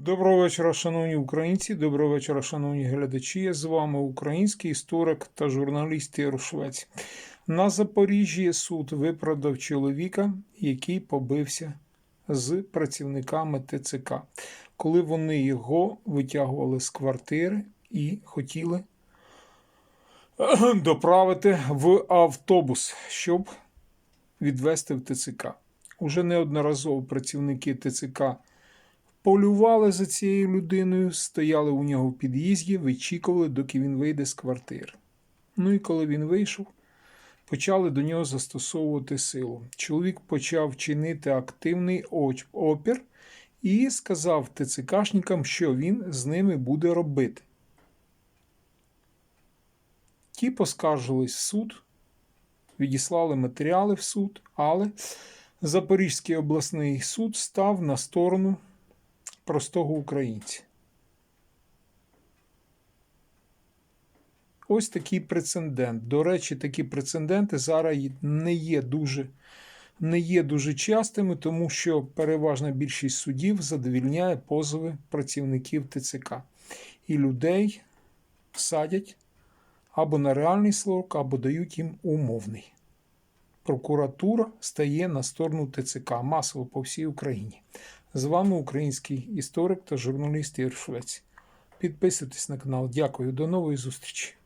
Доброго вечора, шановні українці. Доброго вечора, шановні глядачі. Я з вами український історик та журналіст Ігор На Запоріжжі суд виправдав чоловіка, який побився з працівниками ТЦК, коли вони його витягували з квартири і хотіли доправити в автобус, щоб відвести в ТЦК. Уже неодноразово працівники ТЦК полювали за цією людиною, стояли у нього в під'їзді, вичікували, доки він вийде з квартири. Ну і коли він вийшов, почали до нього застосовувати силу. Чоловік почав чинити активний опір і сказав ТЦКшникам, що він з ними буде робити. Ті поскаржились в суд, відіслали матеріали в суд, але Запорізький обласний суд став на сторону простого українця. Ось такий прецедент. До речі, такі прецеденти зараз не є дуже, не є дуже частими, тому що переважна більшість судів задовільняє позови працівників ТЦК. І людей садять або на реальний срок, або дають їм умовний. Прокуратура стає на сторону ТЦК масово по всій Україні. З вами український історик та журналіст Ігор Швець. Підписуйтесь на канал. Дякую. До нової зустрічі.